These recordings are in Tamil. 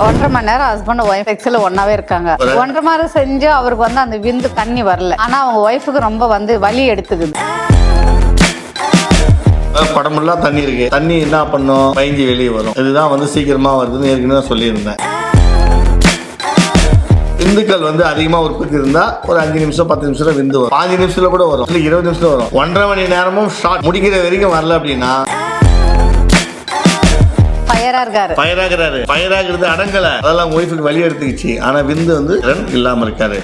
ஒன்றரை மணி நேரம் ஹஸ்பண்ட் ஒய்ஃப் எக்ஸில் ஒன்னாவே இருக்காங்க. ஒன்றரை மணி நேரம் செஞ்சு அவருக்கு வந்து அந்த விந்து தண்ணி வரல. ஆனா அவங்க ஒய்ஃபுக்கு ரொம்ப வந்து வலி எடுத்துக்குது. படமெல்லாம் தண்ணி இருக்கு. தண்ணி என்ன பண்ணும்? பயஞ்சி வெளியே வரும். இதுதான் வந்து சீக்கிரமா வருதுன்னு ஏற்கனவே சொல்லியிருந்தேன். விந்துக்கள் வந்து அதிகமா உற்பத்தி இருந்தா ஒரு அஞ்சு நிமிஷம் பத்து நிமிஷத்துல விந்து வரும். பாஞ்சு நிமிஷத்துல கூட வரும். இல்ல இருபது நிமிஷத்துல வரும். ஒன்றரை மணி நேரமும் ஷார்ட் முடிக்கிற வரைக்கும் வரல அப்படின்னா ஃபயரா இருக்காரு. அடங்கல. அதெல்லாம் ஒய்ஃபுக்கு வழி எடுத்துக்கிச்சு ஆனா விந்து வந்து திறன் இல்லாம இருக்காரு.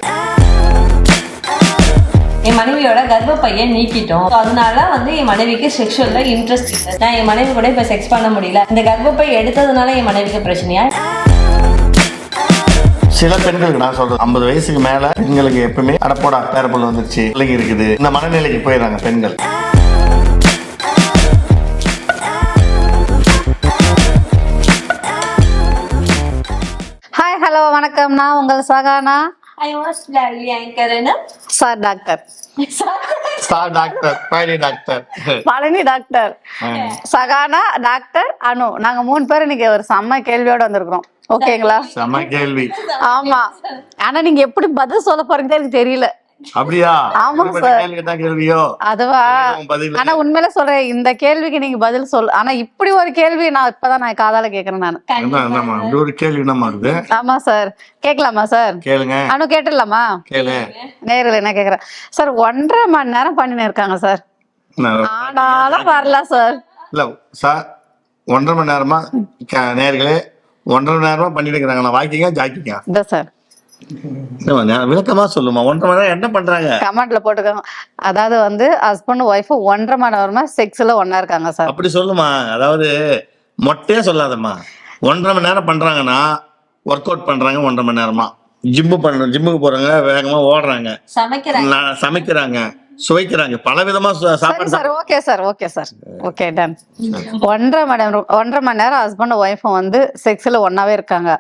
என் மனைவியோட கர்ப்பப்பையை நீக்கிட்டோம். So, அதனால வந்து என் மனைவிக்கு செக்ஷுவல்ல இன்ட்ரெஸ்ட் இல்லை. நான் என் மனைவி கூட இப்ப செக்ஸ் பண்ண முடியல. இந்த கர்ப்பப்பை எடுத்ததுனால என் மனைவிக்கு பிரச்சனையா? சில பெண்களுக்கு நான் சொல்றேன் ஐம்பது வயசுக்கு மேல பெண்களுக்கு எப்பவுமே அடப்போடா பேரப்புள்ள வந்துருச்சு. பிள்ளைங்க இருக்குது. இந்த மனநிலைக்கு போயிடுறாங்க பெண்கள். வணக்கம் நான் உங்கள் சகானா ஐ வாஸ் லாலி ஆங்கர்னு sir doctor. Star doctor. Palani doctor. Palani doctor. Sahana doctor Anu. நாங்க மூணு பேரும் இன்னைக்கு ஒரு செம்ம கேள்வியோட வந்திருக்கிறோம். ஓகேங்களா? கேள்வி. ஆமா. ஆனா நீங்க எப்படி பதில் சொல்ல போறீங்கன்னு எனக்கு தெரியல. அப்படியா? ஆமா இப்படிப்பட்ட சார். கேள்வி கேட்டா கேள்வியோ? அதுவா? ஆனா உண்மையில சொல்றேன் இந்த கேள்விக்கு நீங்க பதில் சொல். ஆனா இப்படி ஒரு கேள்வி நான் இப்பதான் நான் காதால கேக்குறேன் நான். ஒரு கேள்வி ஆமா சார். கேட்கலாமா சார்? கேளுங்க. அனு கேட்டுடலாமா? கேளு. நேரில் என்ன கேக்குறேன். சார் ஒன்றரை மணி நேரம் பண்ணின்னு இருக்காங்க சார் ஆனாலும் வரல சார். இல்ல சார் ஒன்றரை மணி நேரமா? நேர்களே ஒன்றரை மணி நேரமா பண்ணிட்டு இருக்கிறாங்க நான் வாக்கிங்க ஜாக்கிங்க. சார். விளக்கமா சொல்லுமா? ஒன்றரை மணி நேரம் என்ன பண்றாங்க? கமெண்ட்ல போட்டுக்கோங்க. அதாவது வந்து ஹஸ்பண்ட் ஒய்ஃப் ஒன்றரை மணி நேரமா செக்ஸ்ல ஒண்ணா இருக்காங்க சார். அப்படி சொல்லுமா? அதாவது மொட்டையா சொல்லாதம்மா. ஒன்றரை மணி நேரம் பண்றாங்கன்னா ஒர்க் அவுட் பண்றாங்க ஒன்றரை மணி நேரமா. ஜிம்மு பண்ண ஜிம்முக்கு போறாங்க வேகமா ஓடுறாங்க. சமைக்கிறாங்க. சுவைக்கிறாங்க. பல விதமா சாப்பாடு sir okay sir okay sir. Okay done ஒன்றரை மணி ஒன்றரை மணி நேரம் ஹஸ்பண்ட் ஒய்ஃபும் வந்து செக்ஸ்ல ஒன்னாவே இருக்காங்க.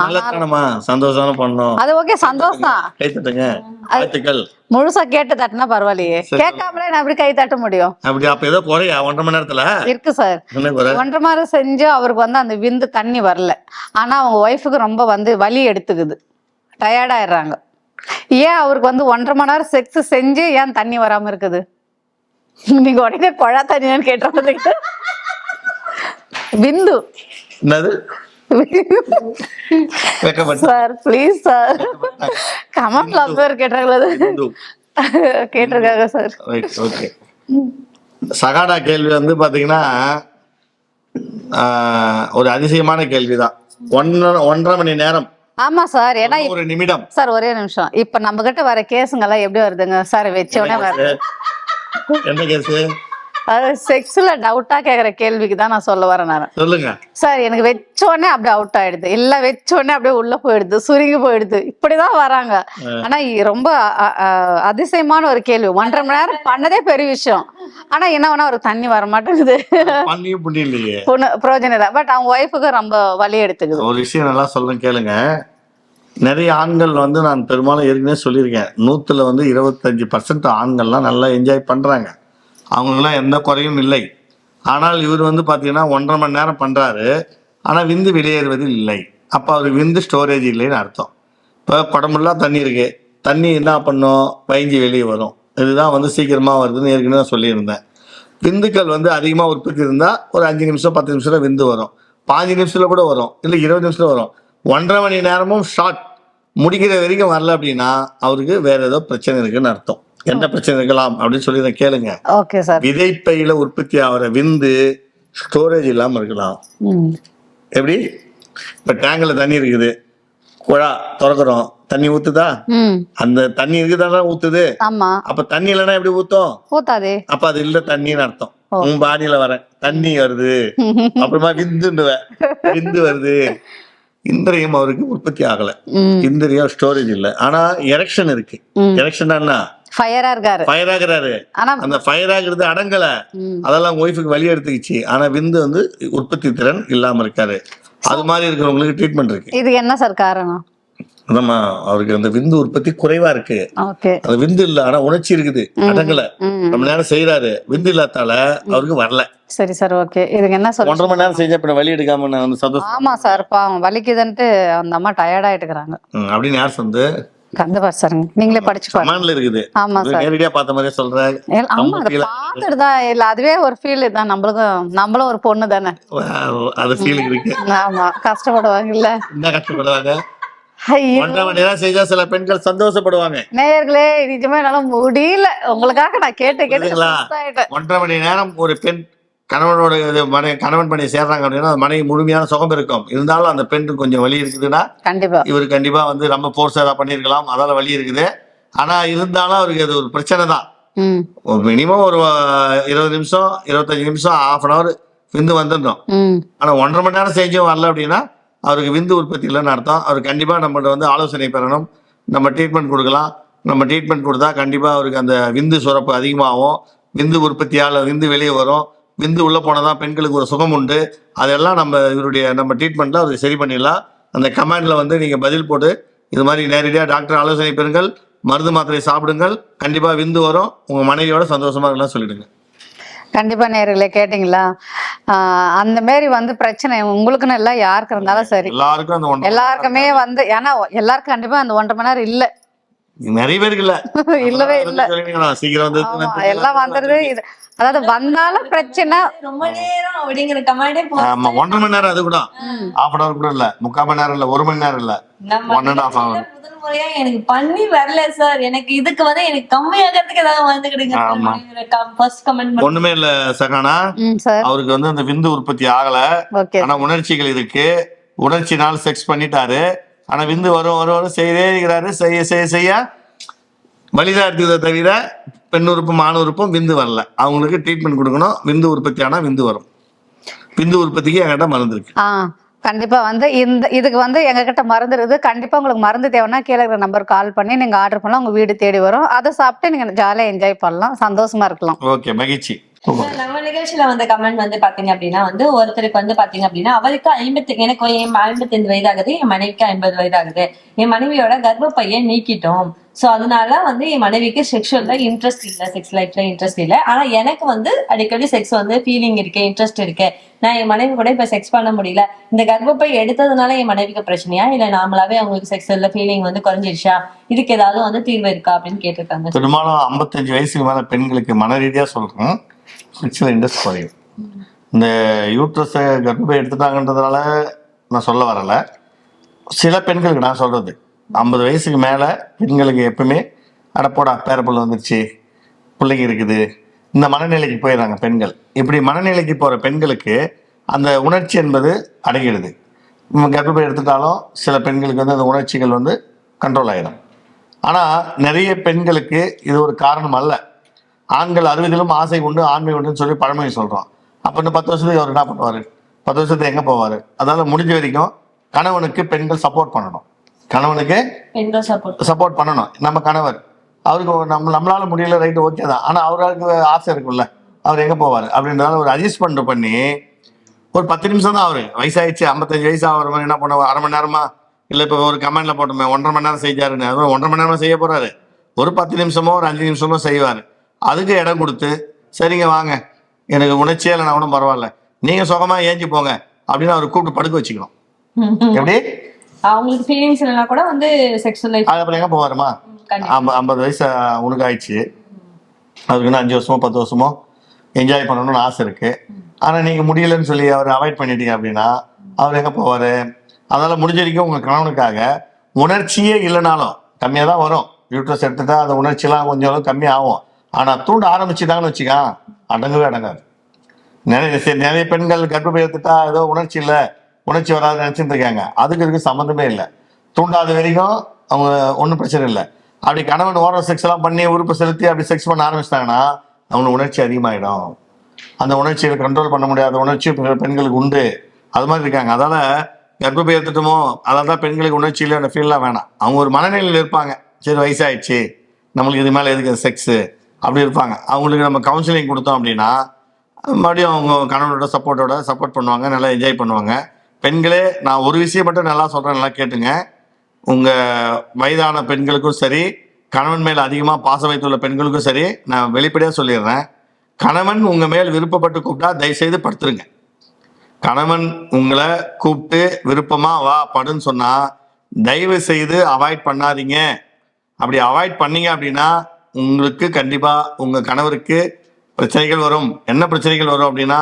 நல்லதானமா சந்தோஷமா பண்ணோம் அது ஓகே சந்தோஷம் கை தட்டுங்க. வாழ்த்துக்கள். முழுசா கேட்டு தட்டினா பரவாயில்லையே. கேட்காமலே நான் எப்படி கை தட்ட முடியும்? அப்படி அப்ப ஏதோ குறையா? ஒன்றரை மணி நேரத்துல? இருக்கு சார். ஒன்றரை மணி நேரம் செஞ்சு அவருக்கு வந்து அந்த விந்து தண்ணி வரல. ஆனா அவங்க ஒய்ஃபுக்கு ரொம்ப வந்து வலி எடுத்துக்குது. டயர்ட் ஆயிடுறாங்க. ஏன் அவருக்கு வந்து ஒன்றரை மணி நேரம் செக்ஸ் செஞ்சு ஏன் தண்ணி வராம இருக்குது? நீங்க உடனே குழா தண்ணியான்னு கேட்டு வெக்கப்பட்ட சார் ப்ளீஸ் சார் கமெண்ட்ல பேர் கேட்டாங்களது. கேட்டிருக்காங்க சார் ஓகே சகாடா கேள்வி வந்து பாத்தீங்கன்னா ஒரு அதிசயமான கேள்விதான். ஒன்றரை ஒன்றரை மணி நேரம் ஆமா சார். ஏன்னா ஒரு நிமிடம். சார் ஒரே நிமிஷம். இப்ப நம்ம கிட்ட வர கேஸுங்கெல்லாம் எப்படி வருதுங்க? சார் வச்ச உடனே வர என்ன கேஸ்? அது செக்ஸ்ல டவுட்டா கேக்குற கேள்விக்கு தான் நான் சொல்ல வரேன் நான். சொல்லுங்க. சார் எனக்கு வச்ச உடனே அப்படியே அவுட் ஆயிடுது. இல்ல வச்ச உடனே அப்படியே உள்ள போயிடுது சுருங்கி போயிடுது. இப்படிதான் வராங்க. ஆனா ரொம்ப அதிசயமான ஒரு கேள்வி. ஒன்றரை மணி நேரம் பண்ணதே பெரிய விஷயம். ஆனா என்ன வேணா ஒரு தண்ணி வர மாட்டேங்குது புண்ணி பிரயோஜனம் இல்லை. பட் அவங்க ஒய்ஃபுக்கு ரொம்ப வலி எடுத்துக்குது. ஒரு விஷயம் நல்லா சொல்றேன் கேளுங்க. நிறைய ஆண்கள் வந்து நான் பெரும்பாலும் ஏற்கனவே சொல்லியிருக்கேன். நூத்துல வந்து இருபத்தஞ்சு பர்சன்ட் ஆண்கள்லாம் நல்லா என்ஜாய் பண்றாங்க. அவங்களுக்குலாம் எந்த குறையும் இல்லை. ஆனால் இவர் வந்து பார்த்தீங்கன்னா ஒன்றரை மணி நேரம் பண்ணுறாரு ஆனால் விந்து வெளியேறுவது இல்லை. அப்போ அவர் விந்து ஸ்டோரேஜ் இல்லைன்னு அர்த்தம். இப்போ குடம்புலாம் தண்ணி இருக்குது தண்ணி என்ன பண்ணும்? பயஞ்சி வெளியே வரும். இதுதான் வந்து சீக்கிரமாக வருதுன்னு ஏற்கனவே நான் சொல்லியிருந்தேன். விந்துக்கள் வந்து அதிகமாக உற்பத்தி இருந்தால் ஒரு அஞ்சு நிமிஷம் பத்து நிமிஷத்தில் விந்து வரும். பாஞ்சு நிமிஷத்தில் கூட வரும். இல்லை இருபது நிமிஷத்தில் வரும். ஒன்றரை மணி நேரமும் ஷார்ட் முடிக்கிற வரைக்கும் வரல அப்படின்னா அவருக்கு வேறு ஏதோ பிரச்சனை இருக்குன்னு அர்த்தம். என்ன பிரச்சனை இருக்கலாம் அப்படின்னு சொல்லி நான் கேளுங்க. ஓகே சார் விதைப்பையில உற்பத்தி ஆகிற விந்து ஸ்டோரேஜ் இல்லாமல் இருக்கலாம். எப்படி? இப்போ டேங்கில் தண்ணி இருக்குது. குழா திறக்கிறோம். தண்ணி ஊத்துதா? அந்த தண்ணி இருக்குதானே ஊத்துது? ஆமா. அப்ப தண்ணி இல்லைன்னா எப்படி ஊத்தும்? ஊத்தாதே. அப்ப அது இல்ல தண்ணின்னு அர்த்தம். உன் பாடியில வரேன் தண்ணி வருது. அப்புறமா விந்துண்டுவ விந்து வருது. இந்திரியம் அவருக்கு உற்பத்தி ஆகல. இந்திரியம் ஸ்டோரேஜ் இல்ல. ஆனா எரெக்ஷன் இருக்கு. எரெக்ஷன் என்ன? ஃபயரா இருக்காரு. ஃபயர் ஆகுறாரு. ஆனா அந்த ஃபயர் ஆகுறது அடங்கல. அதெல்லாம் ஒய்ஃபுக்கு வழி எடுத்துக்கிச்சு. ஆனா விந்து வந்து உற்பத்தி திறன் இல்லாம இருக்காரு. அது மாதிரி இருக்கிறவங்களுக்கு ட்ரீட்மெண்ட் இருக்கு. இது என்ன சார் காரணம்? நம்ம அவருக்கு அந்த விந்து உற்பத்தி குறைவா இருக்கு. அந்த விந்து இல்ல ஆனா உணர்ச்சி இருக்குது. அடங்கல. ம். ரொம்ப நேரம் செய்யறாரு விந்து இல்லாதால அவருக்கு வரல. சரி சார் ஓகே இதுக்கு என்ன சொல்ல ஒன்றரை மணி நேரம் செஞ்சா இப்ப வழி எடுக்காம நான் வந்து சந்தோஷம். ஆமா சார் பாவம். வலிக்குதுன்ட்டு அந்த அம்மா டயர்ட் ஆயிட்டுக்கிறாங்க. ம், அப்படின்னு யார் சொந்து கந்தபார் சாருங்க நீங்களே படிச்சு பாருங்க. இருக்குது. ஆமா சார். நேரடியா பார்த்த மாதிரியே இல்ல, ஆமா அதை பார்த்துட்டு தான் இல்ல. அதுவே ஒரு ஃபீல் தான். நம்மளுக்கும் நம்மளும் ஒரு பொண்ணு தானே. அது ஃபீலிங் இருக்கு. ஆமா கஷ்டப்படுவாங்க இல்ல. என்ன கஷ்டப்படுவாங்க? செஞ்சா சில பெண்கள் சந்தோஷப்படுவாங்க. நேயர்களே நிஜமே என்னால முடியல. உங்களுக்காக நான் கேட்டு கேட்டு புரியுதுங்களா? சுஸ்த் ஆயிட்டேன். ஒன்றரை மணி நேரம் ஒரு பெண் கணவனோட இது மனை கணவன் பண்ணி சேர்றாங்க அப்படின்னா அந்த மனைவி முழுமையான சுகம் இருக்கும். இருந்தாலும் அந்த பெண்ணுக்கு கொஞ்சம் வலி இருக்குதுன்னா கண்டிப்பா. இவர் கண்டிப்பா வந்து ரொம்ப போர்ஸ் ஏதாவது பண்ணியிருக்கலாம். அதால வலி இருக்குது. ஆனா இருந்தாலும் அவருக்கு அது ஒரு பிரச்சனை தான். ம். மினிமம் ஒரு இருபது நிமிஷம் இருபத்தஞ்சு நிமிஷம் ஹாஃப் அன் ஹவர் விந்து வந்துடணும். ஆனா ஒன்றரை மணி நேரம் செஞ்சும் வரல அப்படின்னா அவருக்கு விந்து உற்பத்தி இல்லைன்னு அர்த்தம். அவர் கண்டிப்பா நம்மகிட்ட வந்து ஆலோசனை பெறணும். நம்ம ட்ரீட்மெண்ட் கொடுக்கலாம். நம்ம ட்ரீட்மெண்ட் கொடுத்தா கண்டிப்பா அவருக்கு அந்த விந்து சுரப்பு அதிகமாகும். விந்து உற்பத்தியால் விந்து வெளியே வரும். விந்து உள்ள போனதான் பெண்களுக்கு ஒரு சுகம் உண்டு. அதெல்லாம் நம்ம இவருடைய நம்ம ட்ரீட்மெண்ட்ல அவருக்கு சரி பண்ணிடலாம். அந்த கமெண்ட்ல வந்து நீங்க பதில் போட்டு இது மாதிரி நேரடியாக டாக்டர் ஆலோசனை பெறுங்கள். மருந்து மாத்திரை சாப்பிடுங்கள். கண்டிப்பா விந்து வரும். உங்க மனைவியோட சந்தோஷமா இருக்கலாம் சொல்லிடுங்க. கண்டிப்பா நேயர்களே கேட்டிங்களா? அந்த மாதிரி வந்து பிரச்சனை உங்களுக்குன்னு இல்லை யாருக்கு இருந்தாலும் சரி. எல்லாருக்கும் எல்லாருக்குமே வந்து ஏன்னா எல்லாருக்கும் கண்டிப்பா அந்த ஒன்றரை மணி நேரம் இல்ல. நிறைய பேருக்கு இல்ல. இல்லவே இல்ல. சீக்கிரம் எல்லாம் வந்துருது. அதாவது வந்தாலும் பிரச்சனை. ரொம்ப நேரம் அப்படிங்கிற கமாண்டே ஆமா ஒன்றரை மணி நேரம் அது கூட. ஹாஃப் அன் ஹவர் கூட இல்ல. முக்கால் மணி நேரம் இல்ல ஒரு மணி நேரம் இல்ல. ஒன் அண்ட் முதல் முறையா எனக்கு பண்ணி வரல சார் எனக்கு இதுக்கு வந்து எனக்கு கம்மியாகிறதுக்கு ஏதாவது வந்து ஆமா. கிடைங்க ஃபர்ஸ்ட் கமெண்ட் ஒண்ணுமே இல்ல சகானா. அவருக்கு வந்து அந்த விந்து உற்பத்தி ஆகல. ஆனா உணர்ச்சிகள் இருக்கு. உணர்ச்சினால் செக்ஸ் பண்ணிட்டாரு. ஆனா விந்து வரும் வரும் வரும் செய்யவே இருக்கிறாரு. செய்ய செய்ய செய்ய வலிதா இருக்குதே தவிர பெண் உறுப்பும் ஆண் உறுப்பும் விந்து வரல. அவங்களுக்கு ட்ரீட்மெண்ட் கொடுக்கணும். விந்து உற்பத்தி ஆனா விந்து வரும். விந்து உற்பத்திக்கு என்கிட்ட மருந்து இருக்கு. ஆ கண்டிப்பா வந்து இந்த இதுக்கு வந்து எங்ககிட்ட மருந்து இருக்குது. கண்டிப்பா உங்களுக்கு மருந்து தேவைன்னா கீழே இருக்கிற நம்பர் கால் பண்ணி நீங்க ஆர்டர் பண்ணலாம். உங்க வீடு தேடி வரும். அதை சாப்பிட்டு நீங்க ஜாலியா என்ஜாய் பண்ணலாம். சந்தோஷமா இருக்கலாம். ஓகே மகிழ்ச்சி. நம்ம நிகழ்ச்சியில வந்த கமெண்ட் வந்து பாத்தீங்க அப்படின்னா வந்து ஒருத்தருக்கு வந்து பாத்தீங்க அப்படின்னா அவருக்கு ஐம்பத்தி எனக்கு என் ஐம்பத்தஞ்சு வயதாகுது என் மனைவிக்கு ஐம்பது வயதாகுது. என் மனைவியோட கர்ப்பப்பையை நீக்கிட்டோம். ஸோ அதனால வந்து என் மனைவிக்கு செக்ஷுவல்ல இன்ட்ரெஸ்ட் இல்லை செக்ஸ் லைஃப்ல இன்ட்ரெஸ்ட் இல்லை. ஆனா எனக்கு வந்து அடிக்கடி செக்ஸ் வந்து ஃபீலிங் இருக்கு இன்ட்ரெஸ்ட் இருக்கு. நான் என் மனைவி கூட இப்ப செக்ஸ் பண்ண முடியல. இந்த கர்ப்பப்பை எடுத்ததுனால என் மனைவிக்கு பிரச்சனையா? இல்ல நாமளாவே அவங்களுக்கு செக்ஸுவல்ல ஃபீலிங் வந்து குறைஞ்சிருச்சா? இதுக்கு ஏதாவது வந்து தீர்வு இருக்கா? அப்படின்னு கேட்டிருக்காங்க. பெரும்பாலும் ஐம்பத்தஞ்சு வயசுக்கு மேல பெண்களுக்கு மன ரீதியா சொல்றேன். செக்ஷுவல் இன்ட்ரெஸ்ட் குறையும். இந்த யூட்ரஸை கர்ப்பப்பை எடுத்துட்டாங்கன்றதுனால நான் சொல்ல வரல. சில பெண்களுக்கு நான் சொல்றது. ஐம்பது வயசுக்கு மேலே பெண்களுக்கு எப்பவுமே அடப்போடா பேரப்புள்ள வந்துருச்சு பிள்ளைங்க இருக்குது. இந்த மனநிலைக்கு போயிடுறாங்க பெண்கள். இப்படி மனநிலைக்கு போகிற பெண்களுக்கு அந்த உணர்ச்சி என்பது அடங்கிடுது. நம்ம கர்ப்பப்பை எடுத்துட்டாலும் சில பெண்களுக்கு வந்து அந்த உணர்ச்சிகள் வந்து கண்ட்ரோல் ஆகிடும் ஆனால் நிறைய பெண்களுக்கு இது ஒரு காரணம் அல்ல. ஆண்கள் அறுபதிலும் ஆசை உண்டு ஆண்மை உண்டுன்னு சொல்லி பழமையை சொல்கிறோம் அப்போ இந்த பத்து வருஷத்துக்கு அவர் என்ன பண்ணுவார்? பத்து வருஷத்துக்கு எங்கே போவார்? அதனால் முடிஞ்ச வரைக்கும் கணவனுக்கு பெண்கள் சப்போர்ட் பண்ணணும். கணவனுக்கு சப்போர்ட் பண்ணணும்? நம்ம கணவர். அவருக்கு நம்ம நம்மளால முடியல ரைட்டு ஓகே தான். ஆனா அவருக்கு ஆசை இருக்கும்ல. அவர் எங்க போவார்? அப்படின்றதால ஒரு அட்ஜஸ்ட்மெண்ட் பண்ணி ஒரு பத்து நிமிஷம் தான் அவரு. வயசாயிடுச்சு ஐம்பத்தஞ்சு வயசு ஆகிற மாதிரி என்ன பண்ணுவார் அரை மணி நேரமா? இல்ல இப்ப ஒரு கமெண்ட்ல போட்டோமே ஒன்றரை மணி நேரம் செஞ்சாருன்னு அதுவும் ஒன்றரை மணி நேரமா செய்ய போறாரு. ஒரு பத்து நிமிஷமோ ஒரு அஞ்சு நிமிஷமோ செய்வார். அதுக்கு இடம் கொடுத்து சரிங்க வாங்க. எனக்கு உணர்ச்சியே இல்லைனா கூட பரவாயில்ல. நீங்க சுகமா ஏஞ்சி போங்க. அப்படின்னு அவர் கூப்பிட்டு படுக்க வச்சுக்கணும். எப்படி? அவங்களுக்கு ஃபீலிங்ஸ் இல்லைன்னா கூட வந்து செக்ஷுவல் லைஃப் அப்புறம் எங்க போவாருமா ஐம்பது வயசு உனக்கு ஆயிடுச்சு. அவருக்கு இன்னும் அஞ்சு வருஷமோ பத்து வருஷமோ என்ஜாய் பண்ணணும்னு ஆசை இருக்கு. ஆனா நீங்க முடியலன்னு சொல்லி அவர் அவாய்ட் பண்ணிட்டீங்க அப்படின்னா அவர் எங்க போவாரு? அதனால முடிஞ்ச வரைக்கும் உங்க கணவனுக்காக உணர்ச்சியே இல்லைனாலும் கம்மியா தான் வரும். யூட்ரஸ் எடுத்துட்டா அந்த உணர்ச்சியெல்லாம் கொஞ்சம் அளவு கம்மியாகும் ஆனா தூண்ட ஆரம்பிச்சுட்டாங்கன்னு வச்சுக்கா அடங்கவே அடங்காது. நிறைய நிறைய பெண்கள் கர்ப்பப்பை எடுத்துட்டா ஏதோ உணர்ச்சி இல்லை. உணர்ச்சி வராது நினைச்சிட்டு இருக்காங்க அதுக்கு இதுக்கு சம்மந்தமே இல்லை. தூண்டாத வரைக்கும் அவங்க ஒன்றும் பிரச்சனை இல்லை. அப்படி கணவன் ஓரம் செக்ஸ் எல்லாம் பண்ணி உறுப்பு செலுத்தி அப்படி செக்ஸ் பண்ண ஆரம்பிச்சிட்டாங்கன்னா அவங்களுக்கு உணர்ச்சி அதிகமாயிடும். அந்த உணர்ச்சியை கண்ட்ரோல் பண்ண முடியாத உணர்ச்சி பெண்களுக்கு உண்டு. அது மாதிரி இருக்காங்க. அதால கர்ப்பப்பை எடுத்துட்டோமோ அதால் தான் பெண்களுக்கு உணர்ச்சி இல்லை அந்த ஃபீல்லாம் வேணாம். அவங்க ஒரு மனநிலையில் இருப்பாங்க. சரி வயசாயிடுச்சு. நம்மளுக்கு இது மேலே எதுக்கு செக்ஸு அப்படி இருப்பாங்க. அவங்களுக்கு நம்ம கவுன்சிலிங் கொடுத்தோம் அப்படின்னா மறுபடியும் அவங்க கணவனோட சப்போர்ட்டோட சப்போர்ட் பண்ணுவாங்க. நல்லா என்ஜாய் பண்ணுவாங்க. பெண்களே நான் ஒரு விஷயம் மட்டும் நல்லா சொல்கிறேன் நல்லா கேட்டுங்க. உங்கள் வயதான பெண்களுக்கும் சரி கணவன் மேல் அதிகமாக பாசம் வைத்துள்ள பெண்களுக்கும் சரி நான் வெளிப்படையாக சொல்லிடுறேன். கணவன் உங்கள் மேல் விருப்பப்பட்டு கூப்பிட்டா தயவுசெய்து படுத்துருங்க. கணவன் உங்களை கூப்பிட்டு விருப்பமாக வா படுன்னு சொன்னால் தயவு செய்து அவாய்ட் பண்ணாதீங்க. அப்படி அவாய்ட் பண்ணீங்க அப்படின்னா உங்களுக்கு கண்டிப்பாக உங்கள் கணவருக்கு பிரச்சனைகள் வரும். என்ன பிரச்சனைகள் வரும் அப்படின்னா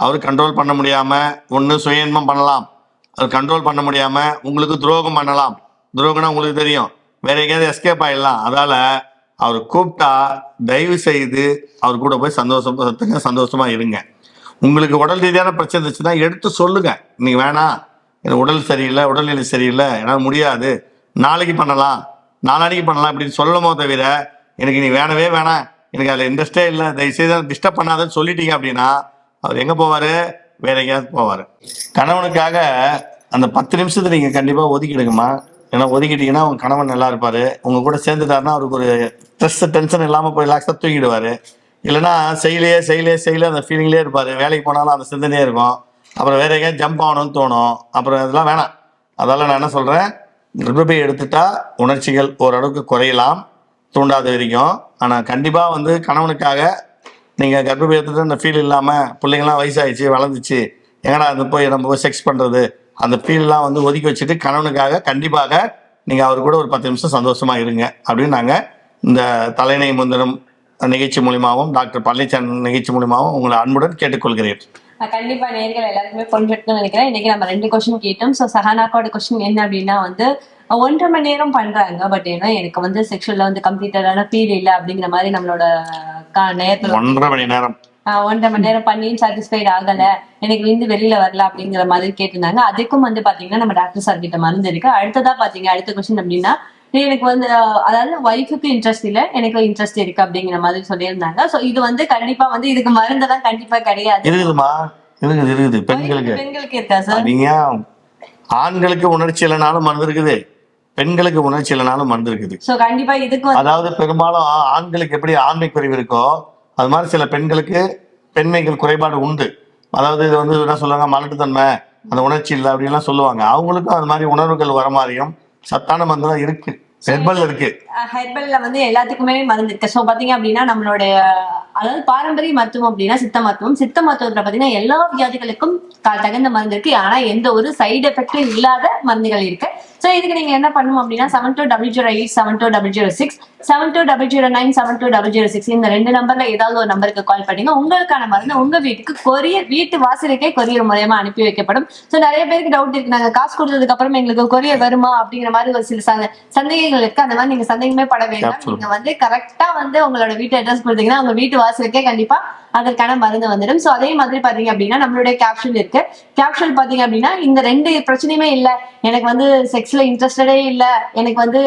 அவர் கண்ட்ரோல் பண்ண முடியாம ஒன்று சுயன்மம் பண்ணலாம். அவர் கண்ட்ரோல் பண்ண முடியாம உங்களுக்கு துரோகம் பண்ணலாம். துரோகம்னா உங்களுக்கு தெரியும். வேற எங்கேயாவது எஸ்கேப் ஆயிடலாம். அதால அவர் கூப்பிட்டா தயவு செய்து அவர் கூட போய் சந்தோஷமா சந்தோஷமா இருங்க. உங்களுக்கு உடல் ரீதியான பிரச்சனை இருந்துச்சுன்னா எடுத்து சொல்லுங்க. இன்னைக்கு வேணாம் எனக்கு உடல் சரியில்லை உடல்நிலை சரியில்லை என்னால் முடியாது. நாளைக்கு பண்ணலாம். நாளானிக்கு பண்ணலாம் அப்படின்னு சொல்லமோ தவிர எனக்கு நீ வேணவே வேணாம். எனக்கு அதில் இன்ட்ரெஸ்டே இல்லை. தயவுசெய்து டிஸ்டர்ப் பண்ணாதன்னு சொல்லிட்டீங்க அப்படின்னா அவர் எங்கே போவார்? வேற எங்கேயாவது போவார். கணவனுக்காக அந்த பத்து நிமிஷத்தை நீங்கள் கண்டிப்பாக ஒதுக்கிடுங்கம்மா. ஏன்னா ஒதுக்கிட்டீங்கன்னா உங்க கணவன் நல்லா இருப்பாரு. உங்க கூட சேர்ந்துட்டாருன்னா அவருக்கு ஒரு ஸ்ட்ரெஸ் டென்ஷன் இல்லாமல் போய் ரிலாக்ஸாக தூங்கிடுவாரு. இல்லைன்னா செய்யலையே செய்யலையே செய்யல அந்த ஃபீலிங்லேயே இருப்பார். வேலைக்கு போனாலும் அந்த சிந்தனையே இருக்கும். அப்புறம் வேற எங்கேயாவது ஜம்ப் ஆகணும்னு தோணும். அப்புறம் இதெல்லாம் வேணாம். அதெல்லாம் நான் என்ன சொல்கிறேன் கர்ப்பப்பை எடுத்துட்டா உணர்ச்சிகள் ஓரளவுக்கு குறையலாம். தூண்டாத வரைக்கும். ஆனால் கண்டிப்பாக வந்து கணவனுக்காக நீங்கள் கர்ப்பப்பை இந்த அந்த ஃபீல் இல்லாமல் பிள்ளைங்களாம் வயசாயிடுச்சு வளர்ந்துச்சு. எங்கடா அது போய் நம்ம போய் செக்ஸ் பண்ணுறது அந்த ஃபீல்லாம் வந்து ஒதுக்கி வச்சுட்டு கணவனுக்காக கண்டிப்பாக நீங்கள் அவர் கூட ஒரு பத்து நிமிஷம் சந்தோஷமாக இருங்க அப்படின்னு நாங்கள் இந்த தலைநை முந்தினம் நிகழ்ச்சி மூலியமாகவும் டாக்டர் பழனிச்சாமி நிகழ்ச்சி மூலியமாகவும் உங்களை அன்புடன் கேட்டுக்கொள்கிறேன். நான் கண்டிப்பா நேர்கள் எல்லாருக்குமே புரிஞ்சுட்டுன்னு நினைக்கிறேன். இன்னைக்கு நம்ம ரெண்டு கொஸ்டின் கேட்டோம். ஸோ சஹானாக்கோட கொஸ்டின் என்ன அப்படின்னா வந்து ஒன்றரை மணி நேரம் பண்றாங்க பட் ஏன்னா எனக்கு வந்து செக்ஷுவல்ல வந்து கம்ப்ளீட்டடான ஃபீல் இல்லை அப்படிங்கிற மாதிரி நம்மளோட நேரத்துல ஒன்றரை மணி நேரம். ஒன்றரை மணி நேரம் பண்ணியும் சாட்டிஸ்ஃபைட் ஆகல. எனக்கு வந்து வெளியில வரல அப்படிங்கிற மாதிரி கேட்டிருந்தாங்க. அதுக்கும் வந்து பாத்தீங்கன்னா நம்ம டாக்டர் சார் கிட்ட மருந்து இருக்கு. அடுத்ததா பாத்தீங்க அடுத்த கொஸ்டின் அப்படின்னா எனக்கு வந்து அதாவது ஒய்ஃபுக்கு இன்ட்ரெஸ்ட் இல்ல எனக்கு இன்ட்ரெஸ்ட் இருக்கு அப்படிங்கிற மாதிரி சொல்லியிருந்தாங்க. சோ இது வந்து கண்டிப்பா வந்து இதுக்கு மருந்தெல்லாம் கண்டிப்பா கிடையாது. இருக்குதுமா இருக்குது இருக்குது பெண்களுக்கு. பெண்களுக்கு இருக்கா சார் நீங்க ஆண்களுக்கு உணர்ச்சி இல்லைனாலும் மருந்து இருக்குது. பெண்களுக்கு உணர்ச்சி இல்லைனாலும் மருந்து இருக்குது சோ கண்டிப்பா இதுக்கு வந்து அதாவது பெரும்பாலும் ஆண்களுக்கு எப்படி ஆண்மை குறைவு இருக்கோ அது மாதிரி சில பெண்களுக்கு பெண்மைகள் குறைபாடு உண்டு. அதாவது இது வந்து என்ன சொல்லுவாங்க மலட்டுத்தன்மை அந்த உணர்ச்சி இல்லை அப்படின்லாம் சொல்லுவாங்க. அவங்களுக்கும் அது மாதிரி உணர்வுகள் வர மாதிரியும் சத்தான மருந்துலாம் இருக்கு. ஹெர்பல் இருக்கு. ஹெர்பல்ல வந்து எல்லாத்துக்குமே மருந்து இருக்கு. ஸோ பாத்தீங்க அப்படின்னா நம்மளுடைய அதாவது பாரம்பரிய மருத்துவம் அப்படின்னா சித்த மருத்துவம். சித்த மருத்துவத்துல பாத்தீங்கன்னா எல்லா வியாதிகளுக்கும் தகுந்த மருந்து இருக்கு. ஆனா எந்த ஒரு சைடு எஃபெக்டும் இல்லாத மருந்துகள் இருக்கு. ஸோ இதுக்கு நீங்க என்ன பண்ணணும் அப்படின்னா seven two double zero eight seven two double zero six seven two double zero nine seven two double zero six இந்த ரெண்டு நம்பர்ல ஏதாவது ஒரு நம்பருக்கு கால் பண்ணீங்க உங்களுக்கான மருந்து உங்க வீட்டுக்கு கொரியர் வீட்டு வாசலுக்கே கொரியர் மூலயமா அனுப்பி வைக்கப்படும். ஸோ நிறைய பேருக்கு டவுட் இருக்கு. நாங்க காசு கொடுத்ததுக்கு அப்புறம் எங்களுக்கு கொரியர் வருமா அப்படிங்கிற மாதிரி ஒரு சில சந்த- சந்தேகங்கள் இருக்கு. அந்த மாதிரி நீங்க சந்தேகமே பட வேண்டாம். நீங்க வந்து கரெக்டா வந்து உங்களோட வீட்டு அட்ரஸ் கொடுத்தீங்கன்னா உங்க வீட்டு வாசலுக்கே கண்டிப்பா. அதற்கான மருந்து வந்துடும். சோ அதே மாதிரி பாத்தீங்க அப்படின்னா நம்மளுடைய கேப்சூல் இருக்கு. கேப்சூல் பாத்தீங்க அப்படின்னா இந்த ரெண்டு பிரச்சனையுமே இல்ல. எனக்கு வந்து செக்ஸ்ல இன்ட்ரெஸ்டடே இல்ல. எனக்கு வந்து.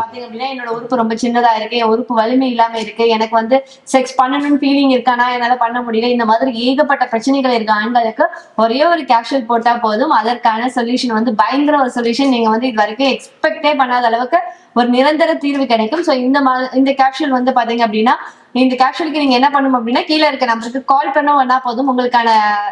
பாத்தீங்க அப்படின்னா என்னோட உறுப்பு ரொம்ப சின்னதா இருக்கு. என் உறுப்பு வலிமை இல்லாம இருக்கு. எனக்கு வந்து செக்ஸ் பண்ணணும்னு ஃபீலிங் இருக்கானா என்னால பண்ண முடியல. இந்த மாதிரி ஏகப்பட்ட பிரச்சனைகள் இருக்கு ஆண்களுக்கு ஒரே ஒரு கேப்சூல் போட்டா போதும். அதற்கான சொல்யூஷன் வந்து பயங்கர ஒரு சொல்யூஷன் நீங்க வந்து இது வரைக்கும் எக்ஸ்பெக்டே பண்ணாத அளவுக்கு ஒரு நிரந்தர தீர்வு கிடைக்கும். சோ இந்த இந்த கேப்சூல் வந்து பாத்தீங்க அப்படின்னா இந்த கேப்சூலுக்கு நீங்க என்ன பண்ணணும் அப்படின்னா கீழே இருக்க நம்பருக்கு கால் பண்ண வேணா போதும். உங்களுக்கான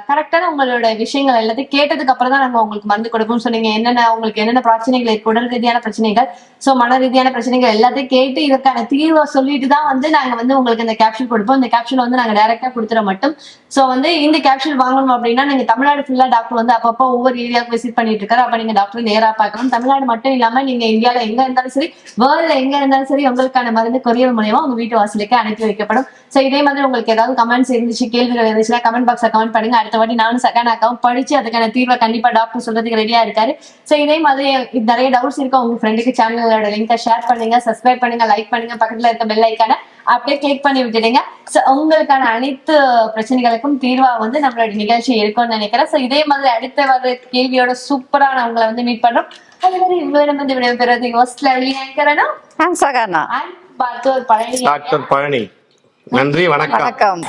கரெக்டான உங்களோட விஷயங்கள் எல்லாத்தையும் கேட்டதுக்கு அப்புறம் தான் நாங்க உங்களுக்கு மருந்து கொடுப்போம். ஸோ நீங்க என்னென்ன உங்களுக்கு என்னென்ன பிரச்சனைகள் இருக்கு உடல் ரீதியான பிரச்சனைகள் ஸோ மன ரீதியான பிரச்சனைகள் எல்லாத்தையும் கேட்டு இதற்கான தீர்வை சொல்லிட்டு தான் வந்து நாங்க வந்து உங்களுக்கு இந்த கேப்ஷன் கொடுப்போம். இந்த கேப்ஷன் வந்து நாங்க டைரக்டா கொடுத்துட மட்டும். ஸோ வந்து இந்த கேப்சூல் வாங்கணும் அப்படின்னா நீங்க தமிழ்நாடு ஃபுல்லா டாக்டர் வந்து அப்பப்போ ஒவ்வொரு ஏரியாவுக்கு விசிட் பண்ணிட்டு இருக்காரு. அப்ப நீங்க டாக்டர் நேரா பார்க்கணும் தமிழ்நாடு மட்டும் இல்லாம நீங்க இந்தியால எங்க இருந்தாலும் சரி வேர்ல்ட்ல எங்க இருந்தாலும் சரி உங்களுக்கான மருந்து கொரியர் மூலியமா உங்க வீட்டு வாசலுக்கு அனுப்பி வைக்கப்படும். ஸோ இதே மாதிரி உங்களுக்கு ஏதாவது கமெண்ட்ஸ் இருந்துச்சு கேள்விகள் இருந்துச்சுன்னா கமெண்ட் பாக்ஸ்ல கமெண்ட் பண்ணுங்க. அடுத்த வாட்டி நானும் செகண்ட் அக்கௌண்ட் படிச்சு அதுக்கான தீர்வை கண்டிப்பா டாக்டர் சொல்றதுக்கு ரெடியா இருக்காரு. ஸோ இதே மாதிரி நிறைய டவுட்ஸ் இருக்கா உங்க ஃப்ரெண்டுக்கு சேனலோட லிங்கை ஷேர் பண்ணுங்க சப்ஸ்கிரைப் பண்ணுங்க லைக் பண்ணுங்க பக்கத்துல இருக்க பெல் ஐக்கான அப்படியே கிளிக் பண்ணி விட்டுடுங்க. சோ உங்களுக்கான அனைத்து பிரச்சனைகளுக்கும் தீர்வா வந்து நம்மளோட நிகழ்ச்சி இருக்கும்னு நினைக்கிறேன். சோ இதே மாதிரி அடுத்த வர கேள்வியோட சூப்பரா நான் உங்களை வந்து மீட் பண்றோம் அதே மாதிரி உங்களிடம் வந்து விடைபெறுவது ஹோஸ்ட் லெவலி ஆங்கரனும் ஆ சகானா அண்ட் டாக்டர் பழனி. நன்றி வணக்கம். வணக்கம்.